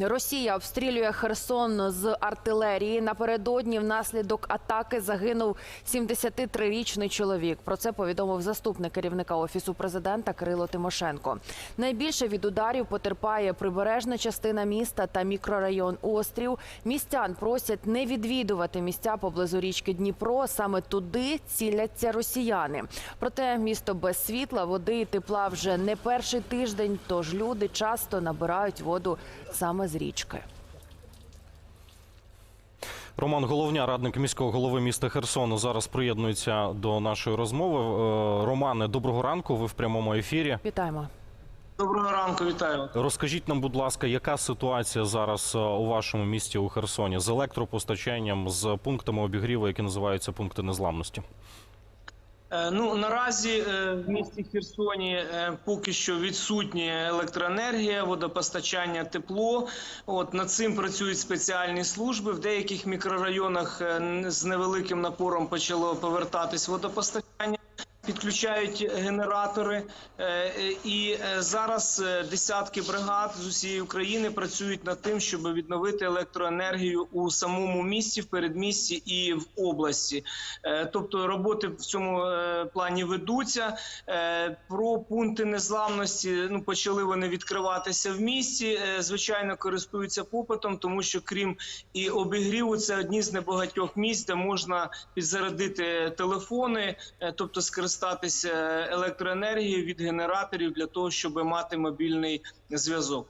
Росія обстрілює Херсон з артилерії. Напередодні внаслідок атаки загинув 73-річний чоловік. Про це повідомив заступник керівника офісу президента Кирило Тимошенко. Найбільше від ударів потерпає прибережна частина міста та мікрорайон Острів. Містян просять не відвідувати місця поблизу річки Дніпро. Саме туди ціляться росіяни. Проте місто без світла, води і тепла вже не перший тиждень. Тож люди часто набирають воду саме з річки. Роман Головня, радник міського голови міста Херсону, зараз приєднується до нашої розмови. Е, Романе, доброго ранку. Ви в прямому ефірі. Вітаємо. Доброго ранку, вітаю. Розкажіть нам, будь ласка, яка ситуація зараз е, у вашому місті у Херсоні з електропостачанням, з пунктами обігріву, які називаються пункти незламності? Е, Ну наразі е, в місті Херсоні е, поки що відсутні електроенергія, водопостачання, тепло. От над цим працюють спеціальні служби. В деяких мікрорайонах з невеликим напором почало повертатись водопостачання. Підключають генератори, Е, е, і е, зараз десятки бригад з усієї України працюють над тим, щоб відновити електроенергію у самому місті, в передмісті і в області. Тобто роботи в цьому плані ведуться. Про пункти незламності ну почали вони відкриватися в місті. Звичайно, користуються попитом, тому що крім і обігріву, це одні з небагатьох місць, де можна підзарядити телефони, тобто скористатися електроенергією від генераторів для того, щоб мати мобільний зв'язок.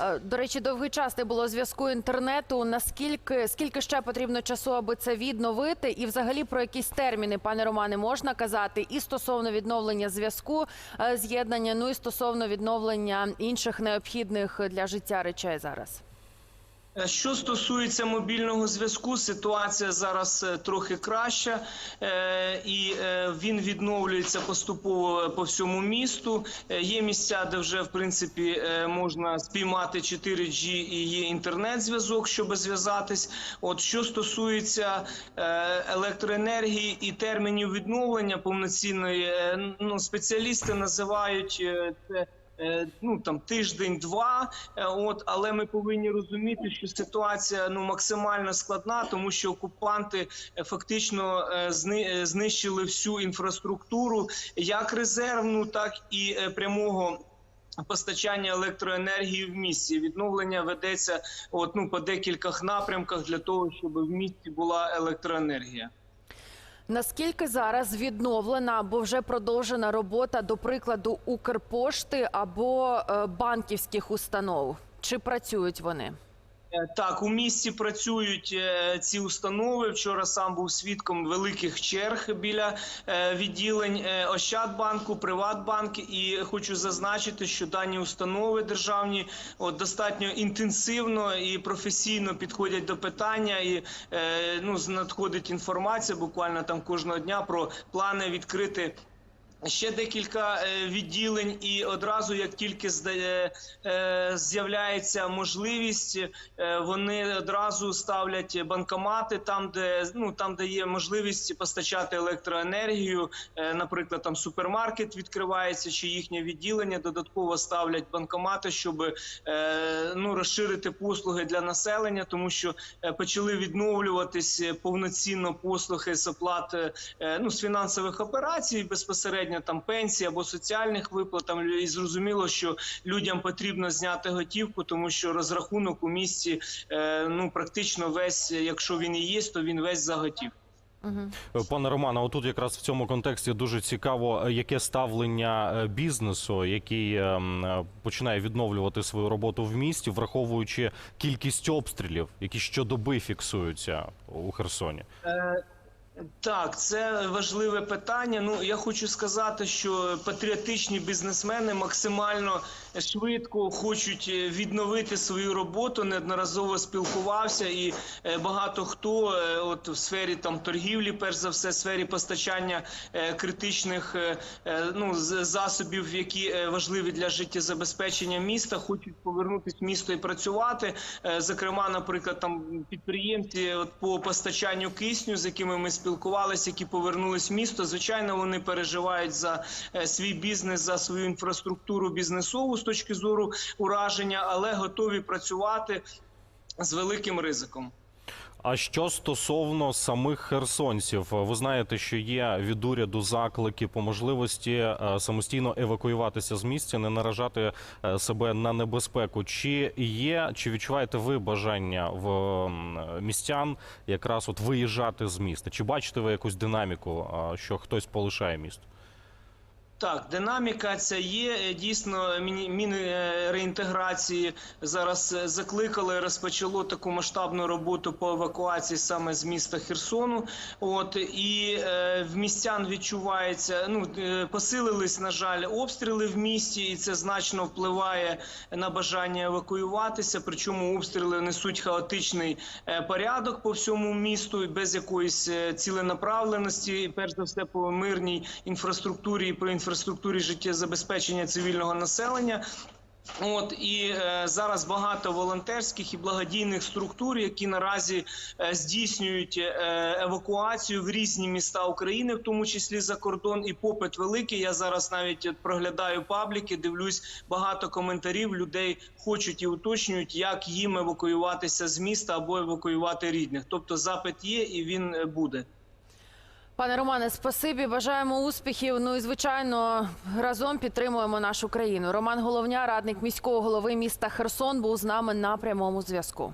Е, До речі, довгий час не було зв'язку інтернету. Наскільки скільки ще потрібно часу, аби це відновити? І взагалі про якісь терміни, пане Романе, можна казати і стосовно відновлення зв'язку, е, з'єднання, ну і стосовно відновлення інших необхідних для життя речей зараз. Е, Що стосується мобільного зв'язку, ситуація зараз е, трохи краща, е, і він відновлюється поступово по всьому місту. Є місця, де вже в принципі можна спіймати 4G і є інтернет-зв'язок, щоб зв'язатись. От що стосується електроенергії і термінів відновлення повноцінної, ну спеціалісти називають це. Е, ну там тиждень-два. Е, От, але ми повинні розуміти, що ситуація ну максимально складна, тому що окупанти е, фактично зни- знищили всю інфраструктуру, як резервну, так і прямого. Постачання електроенергії в місті відновлення ведеться от ну по декількох напрямках для того, щоб в місті була електроенергія. Наскільки зараз відновлена або вже продовжена робота, до прикладу, Укрпошти або е, банківських установ? Чи працюють вони? Е, Так, у місті працюють е, ці установи. Вчора сам був свідком великих черг біля е, відділень Ощадбанку, Приватбанк. І хочу зазначити, що дані установи державні от, достатньо інтенсивно і професійно підходять до питання. І ну, надходить інформація буквально там кожного дня про плани відкрити. Ще декілька е, відділень, і одразу, як тільки здає- е, з'являється можливість, е, вони одразу ставлять банкомати там, де ну там, де є можливість постачати електроенергію. Е, Наприклад, там супермаркет відкривається чи їхнє відділення. Додатково ставлять банкомати, щоб е, ну розширити послуги для населення, тому що е, почали відновлюватись е, повноцінно послуги з оплати е, ну з фінансових операцій безпосередньо там пенсії або соціальних виплат. Там і зрозуміло, що людям потрібно зняти готівку, тому що розрахунок у місті е, ну практично весь, якщо він і є, то він весь за готівку. Е, Пане Романе, отут якраз в цьому контексті дуже цікаво, е, яке ставлення е, бізнесу, який ем, е, починає відновлювати свою роботу в місті, враховуючи кількість обстрілів, які щодоби фіксуються у Херсоні. Так, це важливе питання. Ну я хочу сказати, що патріотичні бізнесмени максимально швидко хочуть е, відновити свою роботу. Неодноразово спілкувався, і е, багато хто, е, от в сфері там торгівлі, перш за все, в сфері постачання критичних ну засобів, які важливі для життєзабезпечення міста, хочуть повернутися в місто і працювати. Зокрема, наприклад, там підприємці от по постачанню кисню, з якими ми спілкувалися, які повернулись в місто. Звичайно, вони переживають за свій бізнес, за свою інфраструктуру бізнесову точки зору ураження, але готові працювати з великим ризиком. А що стосовно самих херсонців, ви знаєте, що є від уряду заклики по можливості е, самостійно евакуюватися з місця, не наражати е, себе на небезпеку. Чи є, чи відчуваєте ви бажання в містян якраз от виїжджати з міста? Чи бачите ви якусь динаміку, е, що хтось полишає місто? Так, динаміка ця є. Е, Дійсно, міни е, зараз е, закликали, розпочало таку масштабну роботу по евакуації саме з міста Херсону. От і е, в містян відчувається, ну посилились, на жаль, обстріли в місті, і це значно впливає на бажання евакуюватися. Причому обстріли несуть хаотичний порядок по всьому місту, і без якоїсь ціленаправленості, перш за все по мирній інфраструктурі і по інфраструктурі життєзабезпечення цивільного населення. От і е, зараз багато волонтерських і благодійних структур, які наразі е, здійснюють е, евакуацію в різні міста України, в тому числі за кордон, і попит великий. Я зараз навіть проглядаю пабліки, дивлюсь багато коментарів. Людей хочуть і уточнюють, як їм евакуюватися з міста або евакуювати рідних. Тобто запит є і він е, буде. Пане Романе, спасибі, бажаємо успіхів. Ну і звичайно, разом підтримуємо нашу країну. Роман Головня, радник міського голови міста Херсон, був з нами на прямому зв'язку.